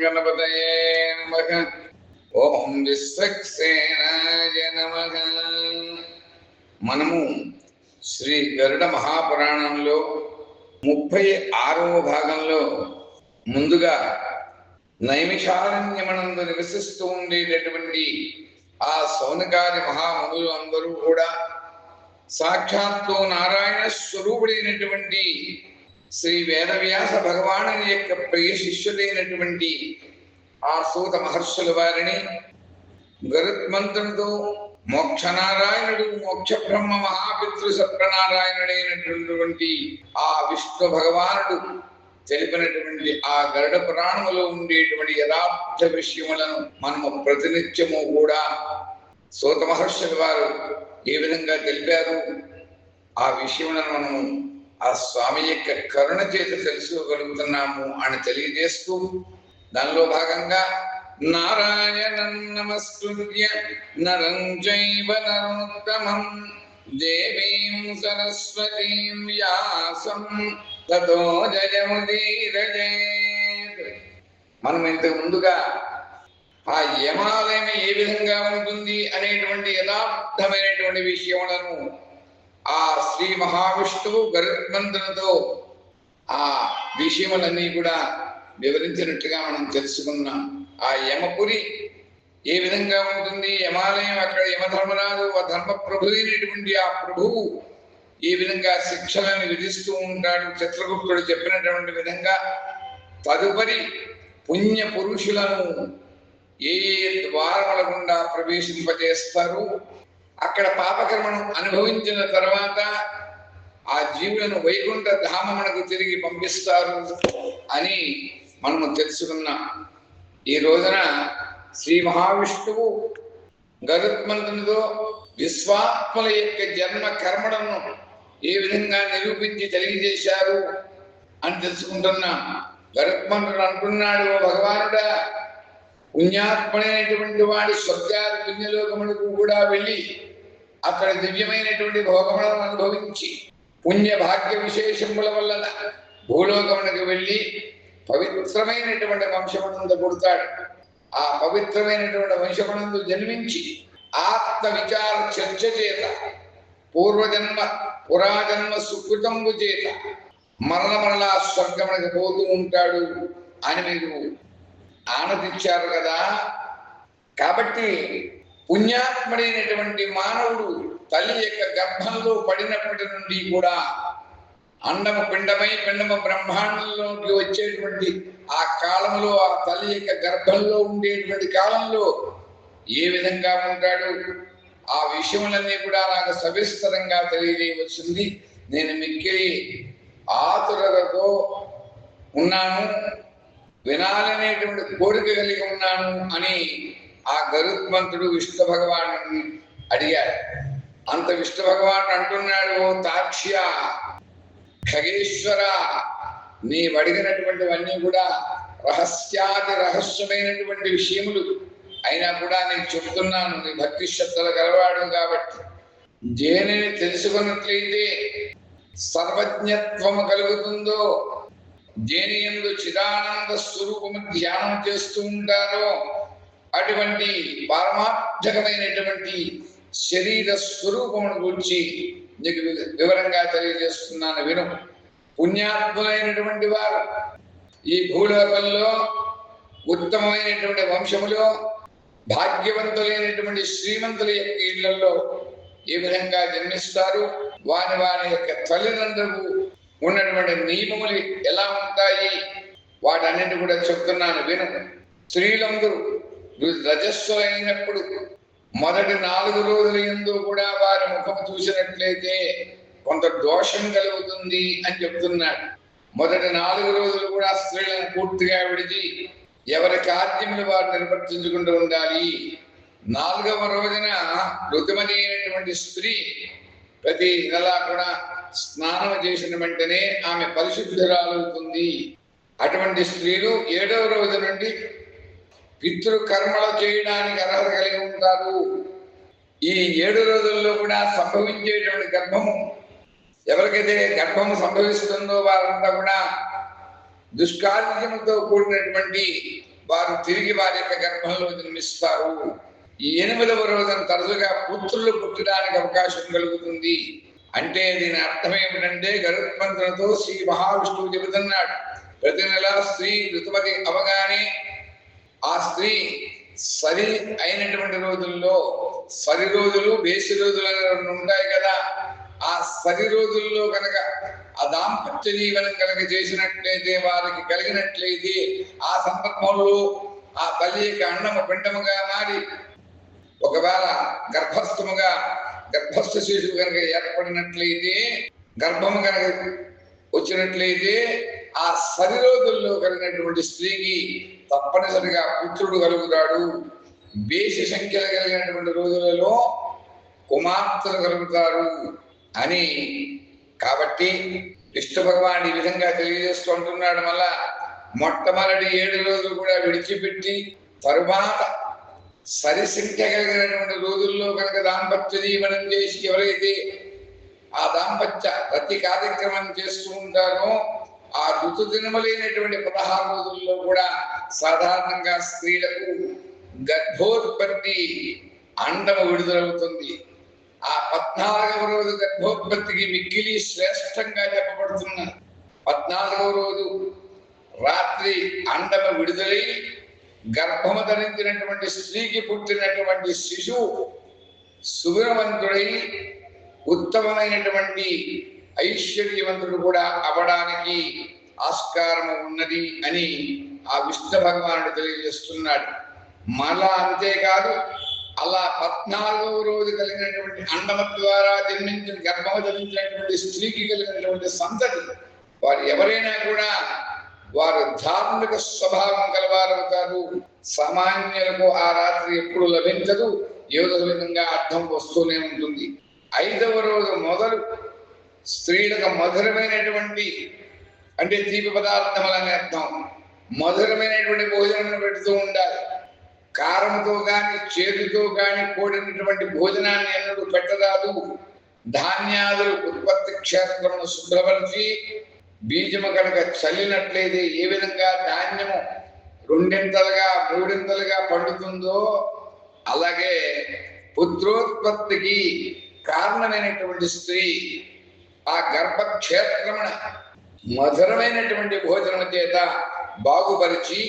గణపతయే నమ ఓం విశ్వక్సేనాయ నమ మనము శ్రీ గరుడ మహాపురాణంలో ముప్పై ఆరవ భాగంలో ముందుగా నైమిషారణ్యమనందు నివసిస్తూ ఉండేటటువంటి ఆ సౌనకాది మహామునులు అందరూ కూడా సాక్షాత్తు నారాయణ స్వరూపుడైనటువంటి శ్రీ వేదవ్యాస భగవాను యొక్క ప్రియ శిష్యుడైనటువంటి ఆ సూత మహర్షుల వారిని గరుత్మంత్రంతో మోక్ష నారాయణుడు మోక్ష బ్రహ్మ మహాపితృ సత్యనారాయణుడైనటువంటి ఆ విష్ణు భగవానుడు తెలిపినటువంటి ఆ గరుడ పురాణములో ఉండేటువంటి యథార్థ విషయములను మనము ప్రతినిత్యము కూడా సూత మహర్షుల వారు ఏ విధంగా తెలిపారు? ఆ విషయములను మనము ఆ స్వామి యొక్క కరుణ చేత తెలుసుకోగలుగుతున్నాము అని తెలియజేస్తూ దానిలో భాగంగా నారాయణం నమస్కృత్య నరం చైవ నరోత్తమం దేవీం సరస్వతీం వ్యాసం తదో జయముదీరజేత్. మనం ఇంతకు ముందుగా ఆ యమాలయం ఏ విధంగా ఉంటుంది అనేటువంటి యథార్థమైనటువంటి విషయములను ఆ శ్రీ మహావిష్ణువు గరుత్మంతునితో ఆ విషయములన్నీ కూడా వివరించినట్టుగా మనం తెలుసుకున్నాం ఆ యమపురి ఏ విధంగా ఉంటుంది? యమాలయం అక్కడ యమధర్మరాజు ఆ ధర్మ ప్రభు ఆ ప్రభువు ఈ విధంగా శిక్షలను విధిస్తూ ఉంటాడు? చిత్రగుప్తుడు చెప్పినటువంటి విధంగా తదుపరి పుణ్య పురుషులను ఏ ఏ ద్వారముల గుండా ప్రవేశింపజేస్తారు? అక్కడ పాపకర్మను అనుభవించిన తర్వాత ఆ జీవులను వైకుంఠ ధామమునకు తిరిగి పంపిస్తారు అని మనము తెలుసుకున్నాం ఈ రోజున శ్రీ మహావిష్ణువు గరుత్మంతునితో విశ్వాత్మల యొక్క జన్మ కర్మలను ఏ విధంగా నిరూపించి తెలియజేశారు అని తెలుసుకుంటున్నాం గరుత్మంతుడు అంటున్నాడు భగవానుడా పుణ్యాత్ముడైనటువంటి వాడి స్వర్గాది పుణ్యలోకములకు కూడా వెళ్ళి అక్కడ దివ్యమైనటువంటి భోగములను అనుభవించి పుణ్య భాగ్య విశేషముల వలన భూలోకమునకు వెళ్ళి పవిత్రమైనటువంటి వంశమునందు పుడతాడు. ఆ పవిత్రమైనటువంటి వంశమునందు జన్మించి ఆత్మ విచార చర్చ చేత పూర్వజన్మ పురాజన్మ సుకృతంబు చేత మరల మరలా స్వర్గమునకు పోతూ ఉంటాడు అని మీరు ఆనందించారు కదా. కాబట్టి పుణ్యాత్ముడైనటువంటి మానవుడు తల్లి యొక్క గర్భంలో పడినప్పటి నుండి కూడా అండము పిండమై పిండము బ్రహ్మాండంలోకి వచ్చేటువంటి ఆ కాలంలో ఆ తల్లి యొక్క గర్భంలో ఉండేటువంటి కాలంలో ఏ విధంగా ఉంటాడు? ఆ విషయములన్నీ కూడా నాకు సవిస్తరంగా తెలియజేయవచ్చింది నేను మిక్కిలి ఆతురతతో ఉన్నాను వినాలనేటువంటి కోరిక కలిగి ఉన్నాను అని ఆ గరుత్మంతుడు విష్ణు భగవాను అడిగాడు. అంత విష్ణు భగవాన్ అంటున్నాడు ఓ తాక్ష్య ఖగేశ్వర నీవు అడిగినటువంటివన్నీ కూడా రహస్యాతి రహస్యమైనటువంటి విషయములు. అయినా కూడా నేను చెప్తున్నాను నీ భక్తి శ్రద్ధలు గలవాడు కాబట్టి. దేనిని తెలుసుకున్నట్లయితే సర్వజ్ఞత్వము కలుగుతుందో? దేని ఎందు చిదానంద స్వరూపము ధ్యానం చేస్తూ ఉంటారో? అటువంటి పారమార్థకమైనటువంటి శరీర స్వరూపమును గురించి నీకు వివరంగా తెలియజేస్తున్నాను విను. పుణ్యాత్ములైనటువంటి వారు ఈ భూలోకంలో ఉత్తమమైనటువంటి వంశములో భాగ్యవంతులైనటువంటి శ్రీమంతుల యొక్క ఇళ్ళలో ఏ విధంగా జన్మిస్తారు. వాని వారి యొక్క తల్లిదండ్రులకు ఉన్నటువంటి నియమములు ఎలా ఉంటాయి? వాటన్నిటి కూడా చెప్తున్నాను విను. స్త్రీలందరూ రజస్సులైనప్పుడు మొదటి నాలుగు రోజుల ఎందు కూడా వారి ముఖం చూసినట్లయితే కొంత దోషం కలుగుతుంది అని చెప్తున్నాడు. మొదటి నాలుగు రోజులు కూడా స్త్రీలను పూర్తిగా విడిచి ఎవరి కార్యములు వారు నిర్వర్తించుకుంటూ ఉండాలి. నాలుగవ రోజున ఋతుమతి అయినటువంటి స్త్రీ ప్రతి నెల కూడా స్నానం చేసిన వెంటనే ఆమె పరిశుద్ధురాలవుతుంది. అటువంటి స్త్రీలు ఏడవ రోజు నుండి పితృ కర్మలు చేయడానికి అర్హత కలిగి ఉంటారు. ఈ ఏడు రోజుల్లో కూడా సంభవించేటువంటి గర్భము ఎవరికైతే గర్భము సంభవిస్తుందో వారంతా కూడా దుష్కార్యములతో కూడినటువంటి వారు తిరిగి వారి యొక్క గర్భంలో జన్మిస్తారు. ఈ ఎనిమిదవ రోజున తరచుగా పుత్రులు పుట్టడానికి అవకాశం కలుగుతుంది. అంటే దీని అర్థం ఏమిటంటే గరుత్మంతులతో శ్రీ మహావిష్ణువు చెబుతున్నాడు ప్రతి నెల స్త్రీ ఋతుమతి అవగానే ఆ స్త్రీ సరి అయినటువంటి రోజుల్లో సరి రోజులు బేసి రోజులు రెండు ఉంటాయి కదా. ఆ సరి రోజుల్లో కనుక ఆ దాంపత్య జీవనం కనుక చేసినట్లయితే వారికి కలిగినట్లయితే ఆ సందర్భంలో ఆ తల్లి యొక్క అన్నము పిండముగా మారి ఒకవేళ గర్భస్థముగా గర్భస్థ శిశువు కనుక ఏర్పడినట్లయితే గర్భము కనుక వచ్చినట్లయితే ఆ సరి రోజుల్లో కలిగినటువంటి స్త్రీకి తప్పనిసరిగా పుత్రుడు కలుగుతాడు. బేసి సంఖ్యలు కలిగినటువంటి రోజులలో కుమార్తెలు కలుగుతారు అని కాబట్టి విష్ణు భగవాన్ ఈ విధంగా తెలియజేస్తూ అంటున్నాడు. మళ్ళా మొట్టమొదటి ఏడు రోజులు కూడా విడిచిపెట్టి తరువాత సరి సంఖ్య కలిగినటువంటి రోజుల్లో కనుక దాంపత్య జీవనం చేసి ఎవరైతే ఆ దాంపత్య ప్రతి కార్యక్రమం చేస్తూ ఉంటారో ఆ ఋతు దినములైనటువంటి పదహారు రోజుల్లో కూడా సాధారణంగా స్త్రీలకు గర్భోత్పత్తి అండము విడుదలవుతుంది. ఆ పద్నాలుగవ రోజు గర్భోత్పత్తికి మిక్కిలి శ్రేష్టంగా చెప్పబడుతున్న పద్నాలుగవ రోజు రాత్రి అండము విడుదలై గర్భము ధరించినటువంటి స్త్రీకి పుట్టినటువంటి శిశువు సుగుణవంతుడై ఉత్తమమైనటువంటి ఐశ్వర్యవంతుడు కూడా అవడానికి ఆస్కారం ఉన్నది అని ఆ విష్ణు భగవానుడు తెలియజేస్తున్నాడు. మళ్ళా అంతేకాదు అలా పద్నాలుగవ రోజు కలిగినటువంటి అండమ ద్వారా జన్మించిన గర్భము జన్మించినటువంటి స్త్రీకి కలిగినటువంటి సంతతి వారు ఎవరైనా కూడా వారు ధార్మిక స్వభావం కలవారవుతారు సామాన్యులకు ఆ రాత్రి ఎప్పుడు లభించదు. ఏదో విధంగా అర్థం వస్తూనే ఉంటుంది. ఐదవ రోజు మొదలు స్త్రీలకు మధురమైనటువంటి అంటే తీపి పదార్థములని అర్థం మధురమైనటువంటి భోజనం పెడుతూ ఉండాలి. కారంతో గాని చేతితో గాని కూడినటువంటి భోజనాన్ని ఎన్నడూ పెట్టరాదు. ధాన్యాలు ఉత్పత్తి క్షేత్రమును శుభ్రపరిచి బీజము కనుక చల్లినట్లయితే ఏ విధంగా ధాన్యము రెండింతలుగా మూడింతలుగా పండుతుందో అలాగే పుత్రోత్పత్తికి కారణమైనటువంటి స్త్రీ ఆ గర్భక్షేత్రమున మధురమైనటువంటి భోజనం చేత బాగుపరిచి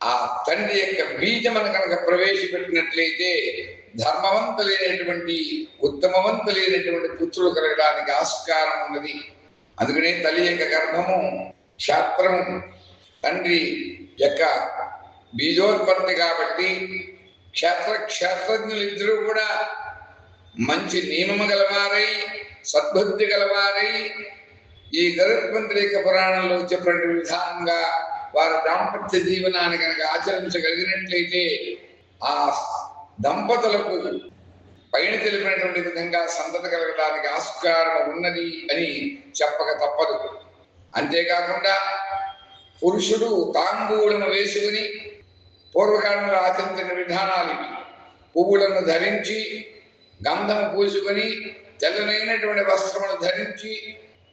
ఆ తండ్రి యొక్క బీజమును కనుక ప్రవేశపెట్టినట్లయితే ధర్మవంతులైనటువంటి ఉత్తమవంతులైనటువంటి పుత్రులు కలగడానికి ఆస్కారం ఉన్నది. అందుకనే తల్లి యొక్క గర్భము క్షేత్రము తండ్రి యొక్క బీజోత్పత్తి కాబట్టి క్షేత్ర క్షేత్రజ్ఞులు ఇద్దరు కూడా మంచి నియమము గలవారై సద్భక్తి గలవారై ఈ గరుత్మంత్రిక పురాణంలో చెప్పిన విధానంగా వారి దాంపత్య జీవనాన్ని కనుక ఆచరించగలిగినట్లయితే ఆ దంపతులకు పైన తెలిపినటువంటి విధంగా సంతత కలగడానికి ఆస్కారం ఉన్నది అని చెప్పక తప్పదు. అంతేకాకుండా పురుషుడు తాంబూలను వేసుకుని పూర్వకాలంలో ఆచరించిన విధానాలు పువ్వులను ధరించి గంధము పూసుకొని తెల్లనైనటువంటి వస్త్రములు ధరించి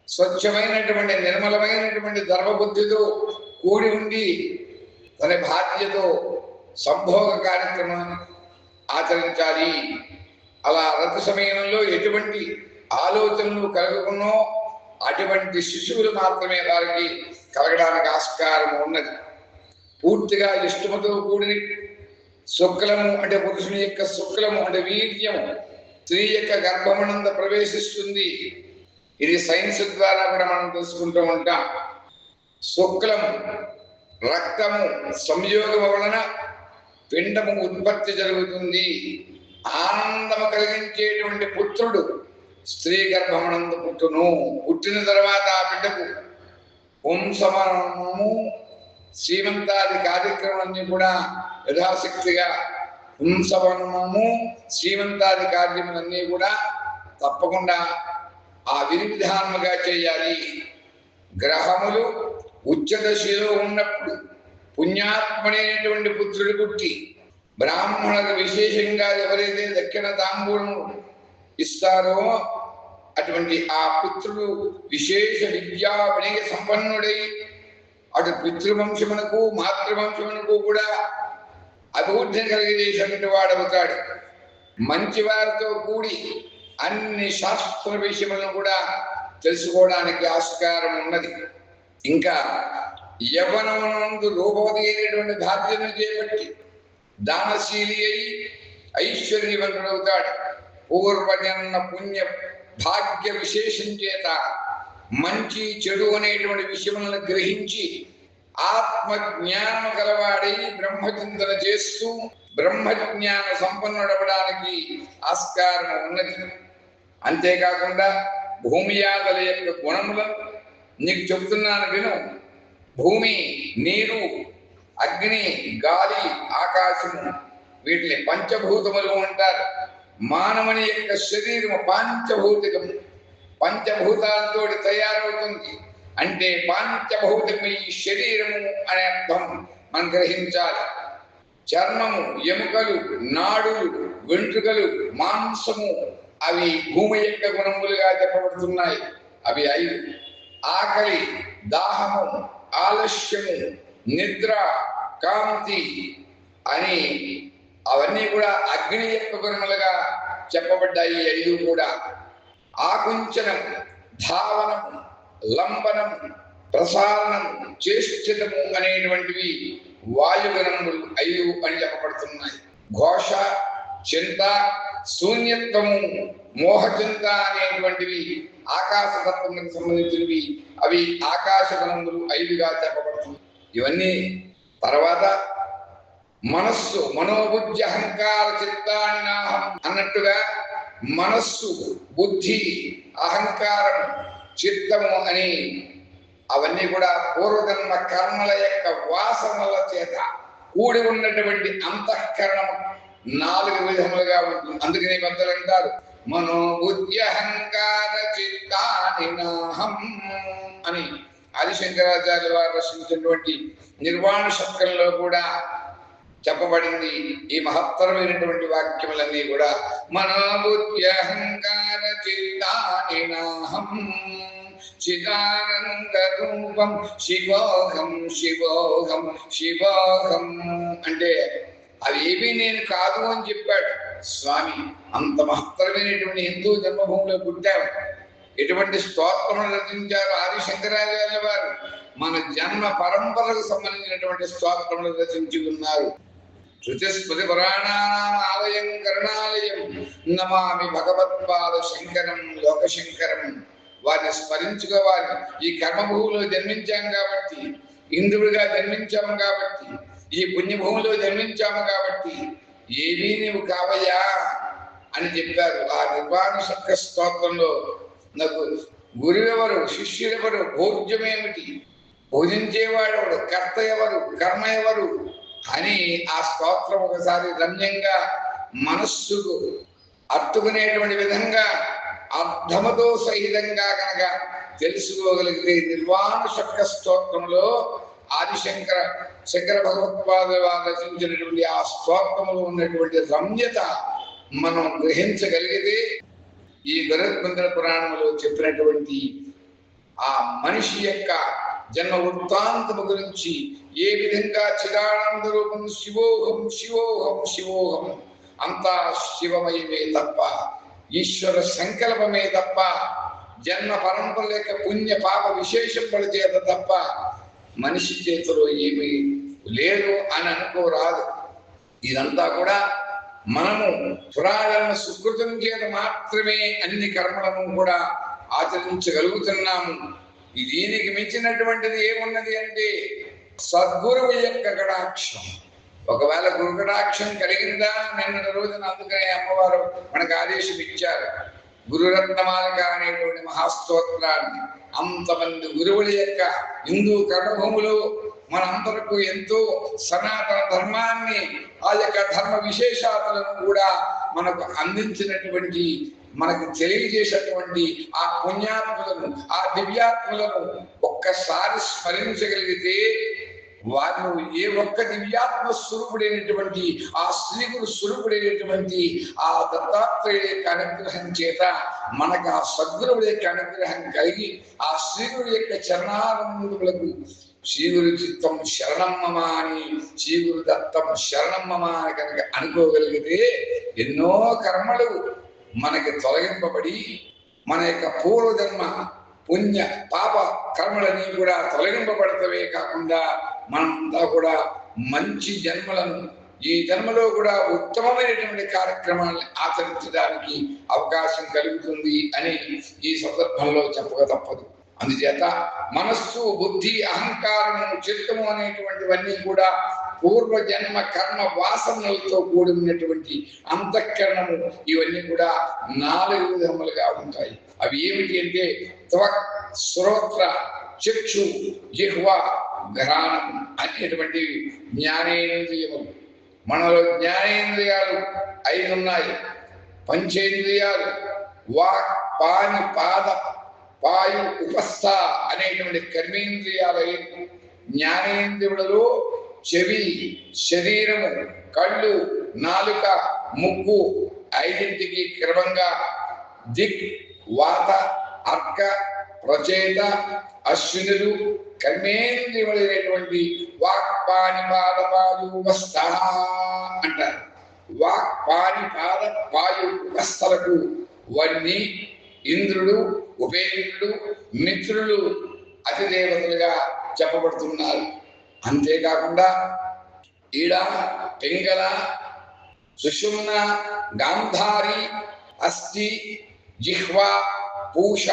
స్వచ్ఛమైనటువంటి నిర్మలమైనటువంటి ధర్మబుద్ధితో కూడి ఉండి తన భార్యతో సంభోగ కార్యక్రమాన్ని ఆచరించాలి. అలా రథ సమయంలో ఎటువంటి ఆలోచనలు కలగకున్నో అటువంటి శిశువులు మాత్రమే వారికి కలగడానికి ఆస్కారం ఉన్నది. పూర్తిగా ఇష్టముతో కూడిన శుక్లము అంటే పురుషుని యొక్క శుక్లము అంటే వీర్యము స్త్రీ యొక్క గర్భమునంద ప్రవేశిస్తుంది. ఇది సైన్స్ ద్వారా కూడా మనం తెలుసుకుంటూ ఉంటాం. శుక్లం రక్తము సంయోగం వలన పిండము ఉత్పత్తి జరుగుతుంది. ఆనందము కలిగించేటువంటి పుత్రుడు స్త్రీ గర్భమనందు పుట్టును. పుట్టిన తర్వాత ఆ బిడ్డకు వంశమరణము శ్రీమంతాది కార్యక్రమాన్ని కూడా యథాశక్తిగా పుంసవనము శ్రీమంతాది కార్యములన్నీ కూడా తప్పకుండా ఆ విధి చేయాలి. గ్రహములు ఉచ్చదశిలో ఉన్నప్పుడు పుణ్యాత్మడైనటువంటి పుత్రుడు పుట్టి బ్రాహ్మణులకు విశేషంగా ఎవరైతే దక్షిణ తాంబూలం ఇస్తారో అటువంటి ఆ పుత్రుడు విశేష విద్యా వినయ సంపన్నుడై అటు పితృవంశమునకు మాతృవంశమునకు కూడా అభివృద్ధిని కలిగజేసినటువంటి వాడవుతాడు మంచి వారితో కూడి అన్ని శాస్త్ర విషయములను కూడా తెలుసుకోవడానికి ఆస్కారం ఉన్నది. ఇంకా యవనమునందు రూపవతి అయినటువంటి బాధ్యతను చేపట్టి దానశీలి అయి ఐశ్వర్యవంతుడవుతాడు పూర్వజన్మ పుణ్య భాగ్య విశేషం చేత మంచి చెడు అనేటువంటి విషయములను గ్రహించి ఆత్మ జ్ఞానం గలవాడై బ్రహ్మచింతన చేస్తూ బ్రహ్మజ్ఞాన సంపన్నుడవడానికి ఆస్కారం ఉన్నది. అంతేకాకుండా భూమియాగల యొక్క గుణములను నీకు చెప్తున్నాను విను. భూమి నీరు అగ్ని గాలి ఆకాశము వీటిని పంచభూతములు అంటారు. మానవుని యొక్క శరీరము పంచభూతికము పంచభూతాలతో తయారవుతుంది. అంటే పాంచభౌతికమై ఈ శరీరము అనే అర్థం మనం గ్రహించాలి. చర్మము ఎముకలు నాడులు వెంట్రుకలు మాంసము అవి భూమి యొక్క గుణములుగా చెప్పబడుతున్నాయి. అవి ఐదు. ఆకలి దాహము ఆలస్యము నిద్ర కాంతి అని అవన్నీ కూడా అగ్ని యొక్క గుణములుగా చెప్పబడ్డాయి. ఐదు కూడా. ఆకుంచనం ధావనము లంబనం ప్రసారణం చేష్టితము అనేటువంటివి వాయుగణములు అయ్యు అని చెప్పబడుతున్నాయి. ఘోష చింత శూన్యత్వము మోహచింత అనేటువంటివి ఆకాశతత్వములకు సంబంధించినవి. అవి ఆకాశగణములు ఐదుగా చెప్పబడుతుంది ఇవన్నీ తర్వాత మనస్సు మనోబుద్ధి అహంకార చిత్తాన్ని అన్నట్టుగా మనస్సు బుద్ధి అహంకారం చిత్తము అని అవన్నీ కూడా పూర్వజన్మ కర్మల యొక్క వాసనల చేత కూడి ఉన్నటువంటి అంతఃకరణము నాలుగు విధములుగా ఉంటుంది. అందుకని పెద్దలు అంటారు మనోబుద్ధి అహంకార చిత్తాని అని ఆదిశంకరాచార్య వారు రచించినటువంటి నిర్వాణ శబ్దంలో కూడా చెప్పబడింది. ఈ మహత్తరమైనటువంటి వాక్యములన్నీ కూడా మనోబుద్ధి అహంకార చిత్తాని చిదానంద రూపం శివోహం శివోహం శివోహం. అంటే అవి ఏమీ నేను కాదు అని చెప్పాడు. స్వామి అంత మహత్తరమైనటువంటి హిందూ జన్మభూమిలో పుట్టాము ఎటువంటి స్తోత్రములు రచించారు ఆది శంకరాచార్య వారు? మన జన్మ పరంపరకు సంబంధించినటువంటి స్తోత్రములు రచించి ఉన్నారు. శృతిస్మృతి ఆలయం కరుణాలయం నమామి భగవత్పాద శంకరం లోకశంకరం వారిని స్మరించుకోవాలి ఈ కర్మభూమిలో జన్మించాం కాబట్టి ఇంద్రుడిగా జన్మించాము కాబట్టి ఈ పుణ్యభూమిలో జన్మించాము కాబట్టి ఏమీ నీవు కావయ్యా అని చెప్పారు ఆ నిర్వాణ శక్త స్తోత్రంలో నాకు గురువెవరు శిష్యుడెవరు భోజ్యమేమిటి భోజించేవాడెవడు కర్త ఎవరు కర్మ ఎవరు అని ఆ స్తోత్రం ఒకసారి రమ్యంగా మనస్సుకు అత్తుకునేటువంటి విధంగా అర్థముతో సహితంగా కనుక తెలుసుకోగలిగితే నిర్వాణ శక్త స్తోత్రంలో ఆదిశంకర శంకర భగవత్పాద వారు రచించినటువంటి ఆ స్తోత్రంలో ఉన్నటువంటి రమ్యత మనం గ్రహించగలిగితే ఈ గరుత్మంతుల పురాణంలో చెప్పినటువంటి ఆ మనిషి యొక్క జన్మ వృత్తాంతము గురించి ఏ విధంగా చిదానంద రూపం శివోహం శివోహం శివోహం? అంతా శివమయమే తప్ప ఈశ్వర సంకల్పమే తప్ప జన్మ పరంపర లేక పుణ్య పాప విశేషముల చేత తప్ప మనిషి చేతిలో ఏమీ లేదు అని అనుకోరాదు. ఇదంతా కూడా మనము పురాజన్మ సుకృతం చేత మాత్రమే అన్ని కర్మలను కూడా ఆచరించగలుగుతున్నాము. దీనికి మించినటువంటిది ఏమున్నది అంటే సద్గురువు యొక్క కటాక్షం. ఒకవేళ గురు కటాక్షం కలిగిందా నిన్న రోజున అందుకనే అమ్మవారు మనకు ఆదేశం ఇచ్చారు. గురురత్నమాలిక అనేటువంటి మహాస్తోత్రాన్ని అంతమంది గురువుల యొక్క హిందూ కర్మభూములు మనందరకు ఎంతో సనాతన ధర్మాన్ని ఆ యొక్క ధర్మ విశేషాలను కూడా మనకు అందించినటువంటి మనకు తెలియజేసినటువంటి ఆ పుణ్యాత్ములను ఆ దివ్యాత్ములను ఒక్కసారి స్మరించగలిగితే వారు ఏ ఒక్క దివ్యాత్మ స్వరూపుడైనటువంటి ఆ శ్రీగురు స్వరూపుడైనటువంటి ఆ దత్తాత్రేయ యొక్క అనుగ్రహం చేత మనకు ఆ సద్గురువుల యొక్క అనుగ్రహం కలిగి ఆ శ్రీగురు యొక్క చరణానందములకు శ్రీగురు చిత్తం శరణమ్మ అని శ్రీగురు దత్తం శరణమ్మ అని కనుక అనుకోగలిగితే ఎన్నో కర్మలు మనకి తొలగింపబడి మన యొక్క పూర్వజన్మ పుణ్య పాప కర్మలన్నీ కూడా తొలగింపబడతవే కాకుండా మనంతా కూడా మంచి జన్మలను ఈ జన్మలో కూడా ఉత్తమమైనటువంటి కార్యక్రమాలను ఆచరించడానికి అవకాశం కలుగుతుంది అని ఈ సందర్భంలో చెప్పక తప్పదు. అందుచేత మనస్సు బుద్ధి అహంకారము చిత్తము అనేటువంటివన్నీ కూడా పూర్వ జన్మ కర్మ వాసనలతో కూడి ఉన్నటువంటి అంతఃకరణము ఇవన్నీ కూడా నాలుగు విధములుగా ఉంటాయి. అవి ఏమిటి అంటే త్వక్ శ్రోత్ర చక్షు జిహ్వ ఘ్రాణం అనేటువంటి జ్ఞానేంద్రియములు. మనలో జ్ఞానేంద్రియాలు ఐదు ఉన్నాయి పంచేంద్రియాలు వాక్ పాని పాద వాయు ఉపస్థ అనేటువంటి కర్మేంద్రియాల జ్ఞానేంద్రియులలో చెవి శరీరము కళ్ళు నాలుక ముక్కు ఐదింటికి క్రమంగా దిక్ వాత అర్క ప్రచేత అశ్వినులు కర్మేంద్రియములైనటువంటి వాక్ పాని పాదపాయు అంటారు. వాక్ పాని పాద వాయు ఉపస్థలకు వన్ని ఇంద్రుడు ఉపేంద్రుడు మిత్రులు అతిదేవతలుగా చెప్పబడుతున్నారు. అంతేకాకుండా ఈడ పింగళ సుషుమ్న గాంధారి అస్థి జిహ్వ పూష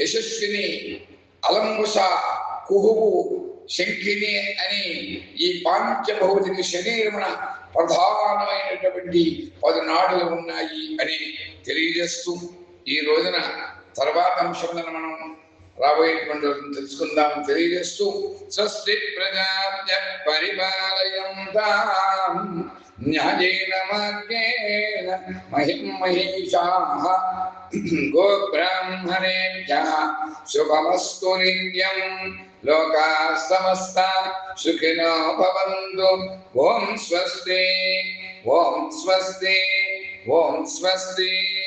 యశస్విని అలంబుస కుహువు శంఖిని అని ఈ పాంచభౌతిక శరీరమున ప్రధానమైనటువంటి పది నాడులు ఉన్నాయి అని తెలియజేస్తూ ఈ రోజున తర్వాత అంశంలో మనం రాబోయేటువంటి తెలుసుకుందాం. తెలియజేస్తూ స్వస్తి ప్రజాభ్య పరిపాలయంతాం న్యాయేన మార్గేణ మహిం మహిషాః గోబ్రాహ్మణేభ్యः శుభమస్తు నిత్యం. లోకాः సమస్త సుఖినో భవంతు. ఓం స్వస్తి ఓం స్వస్తి ఓం స్వస్తి.